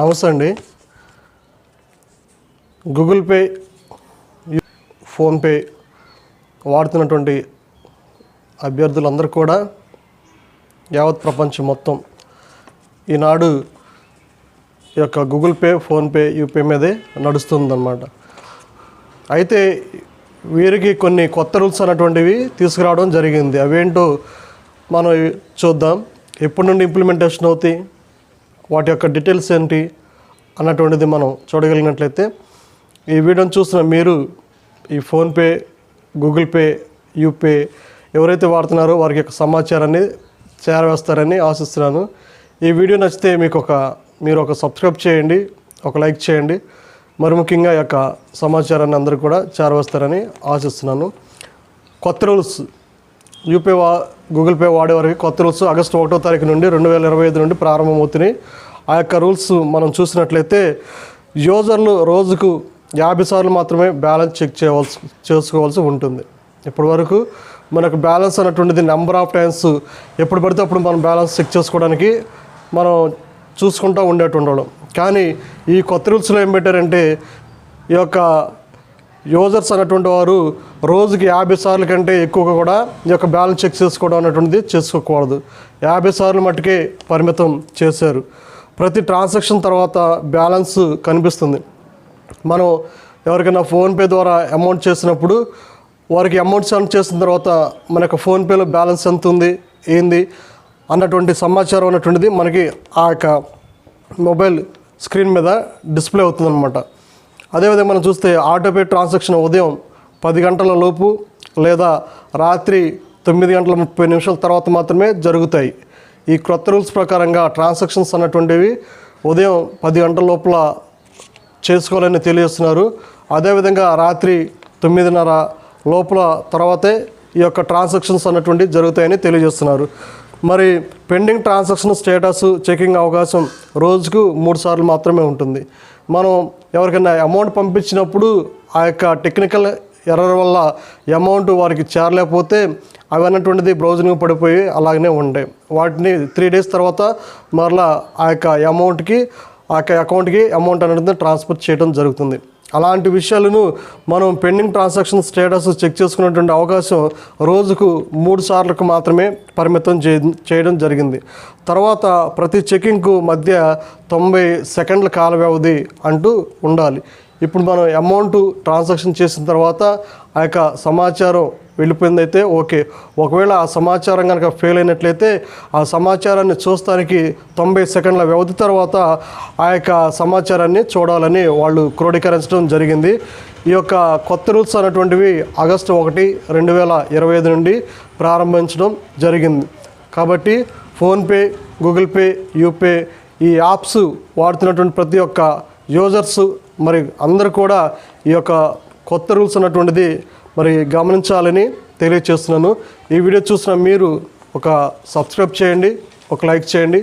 నమస్తే అండి. Google pay PhonePe వాడుతున్నటువంటి అభ్యర్థులందరూ కూడా యావత్ ప్రపంచం మొత్తం ఈనాడు ఈ యొక్క గూగుల్ పే ఫోన్పే యూపీ మీదే నడుస్తుందన్నమాట. అయితే వీరికి కొన్ని కొత్త రూల్స్ అనేటువంటివి తీసుకురావడం జరిగింది. అవేంటో మనం చూద్దాం. ఎప్పటి నుండి ఇంప్లిమెంటేషన్ అవుతాయి? వాటి యొక్క డీటెయిల్స్ ఏంటి అన్నటువంటిది మనం చూడగలిగినట్లయితే ఈ వీడియోని చూసిన మీరు ఈ ఫోన్పే గూగుల్ పే యూపే ఎవరైతే వాడుతున్నారో వారికి యొక్క సమాచారాన్ని చేరవేస్తారని ఆశిస్తున్నాను. ఈ వీడియో నచ్చితే మీకు ఒక మీరు ఒక సబ్స్క్రైబ్ చేయండి ఒక లైక్ చేయండి. మరి ముఖ్యంగా యొక్క సమాచారాన్ని అందరూ కూడా చేరవేస్తారని ఆశిస్తున్నాను. కొత్త రూల్స్ యూపీ వా గూగుల్ పే వాడేవారికి కొత్త రూల్స్ ఆగస్టు ఒకటో తారీఖు నుండి రెండు వేల ఇరవై ఐదు నుండి ప్రారంభమవుతున్నాయి. ఆ యొక్క రూల్స్ మనం చూసినట్లయితే యూజర్లు రోజుకు యాభై సార్లు మాత్రమే బ్యాలెన్స్ చెక్ చేయవలసి చేసుకోవాల్సి ఉంటుంది. ఇప్పటి వరకు మనకు బ్యాలెన్స్ అన్నటువంటిది నెంబర్ ఆఫ్ టైమ్స్ ఎప్పుడు పడితే అప్పుడు మనం బ్యాలెన్స్ చెక్ చేసుకోవడానికి మనం చూసుకుంటూ ఉండేటుండడం కానీ ఈ కొత్త రూల్స్లో ఏం పెట్టారంటే ఈ యొక్క యూజర్స్ అన్నటువంటి వారు రోజుకి యాభై సార్లు కంటే ఎక్కువగా కూడా ఈ యొక్క బ్యాలెన్స్ చెక్ చేసుకోవడం అనేటువంటిది చేసుకోకూడదు. యాభై సార్లు మట్టుకే పరిమితం చేశారు. ప్రతి ట్రాన్సాక్షన్ తర్వాత బ్యాలెన్స్ కనిపిస్తుంది. మనం ఎవరికైనా ఫోన్పే ద్వారా అమౌంట్ చేసినప్పుడు వారికి అమౌంట్ సెండ్ చేసిన తర్వాత మన యొక్క ఫోన్పేలో బ్యాలెన్స్ ఎంత ఉంది ఏంది అన్నటువంటి సమాచారం అన్నటువంటిది మనకి ఆ యొక్క మొబైల్ స్క్రీన్ మీద డిస్ప్లే అవుతుందన్నమాట. అదేవిధంగా మనం చూస్తే ఆటోపే ట్రాన్సాక్షన్ ఉదయం పది గంటల లోపు లేదా రాత్రి తొమ్మిది గంటల ముప్పై నిమిషాల తర్వాత మాత్రమే జరుగుతాయి. ఈ క్రొత్త రూల్స్ ప్రకారంగా ట్రాన్సాక్షన్స్ అన్నటువంటివి ఉదయం పది గంటల లోపల చేసుకోవాలని తెలియజేస్తున్నారు. అదేవిధంగా రాత్రి తొమ్మిదిన్నర లోపల తర్వాతే ఈ యొక్క ట్రాన్సాక్షన్స్ అన్నటువంటి జరుగుతాయని తెలియజేస్తున్నారు. మరి పెండింగ్ ట్రాన్సాక్షన్ స్టేటస్ చెకింగ్ అవకాశం రోజుకు మూడు సార్లు మాత్రమే ఉంటుంది. మనం ఎవరికైనా అమౌంట్ పంపించినప్పుడు ఆ యొక్క టెక్నికల్ ఎర్రర్ వల్ల అమౌంట్ వారికి చేరలేకపోతే అవి అన్నటువంటిది బ్రౌజింగ్ పడిపోయి అలాగనే ఉండే. వాటిని త్రీ డేస్ తర్వాత మరలా ఆ యొక్క అమౌంట్కి ఆ యొక్క అకౌంట్కి అమౌంట్ అనేది ట్రాన్స్ఫర్ చేయడం జరుగుతుంది. అలాంటి విషయాలను మనం పెండింగ్ ట్రాన్సాక్షన్ స్టేటస్ చెక్ చేసుకునేటువంటి అవకాశం రోజుకు మూడు సార్లకు మాత్రమే పరిమితం చేయడం జరిగింది. తర్వాత ప్రతి చెకింగ్కు మధ్య తొంభై సెకండ్ల కాల వ్యవధి అంటూ ఉండాలి. ఇప్పుడు మనం అమౌంట్ ట్రాన్సాక్షన్ చేసిన తర్వాత ఆ యొక్క సమాచారం వెళ్ళిపోయిందైతే ఓకే. ఒకవేళ ఆ సమాచారం కనుక ఫెయిల్ అయినట్లయితే ఆ సమాచారాన్ని చూస్తానికి తొంభై సెకండ్ల వ్యవధి తర్వాత ఆ యొక్క సమాచారాన్ని చూడాలని వాళ్ళు క్రోడీకరించడం జరిగింది. ఈ యొక్క కొత్త రూల్స్ అనేటువంటివి ఆగస్టు ఒకటి రెండు వేల ఇరవై ఐదు నుండి ప్రారంభించడం జరిగింది. కాబట్టి ఫోన్పే గూగుల్ పే యూపే ఈ యాప్స్ వాడుతున్నటువంటి ప్రతి ఒక్క యూజర్స్ మరి అందరూ కూడా ఈ యొక్క కొత్త రూల్స్ అన్నటువంటిది మరి గమనించాలని తెలియచేస్తున్నాను. ఈ వీడియో చూసిన మీరు ఒక సబ్స్క్రైబ్ చేయండి ఒక లైక్ చేయండి.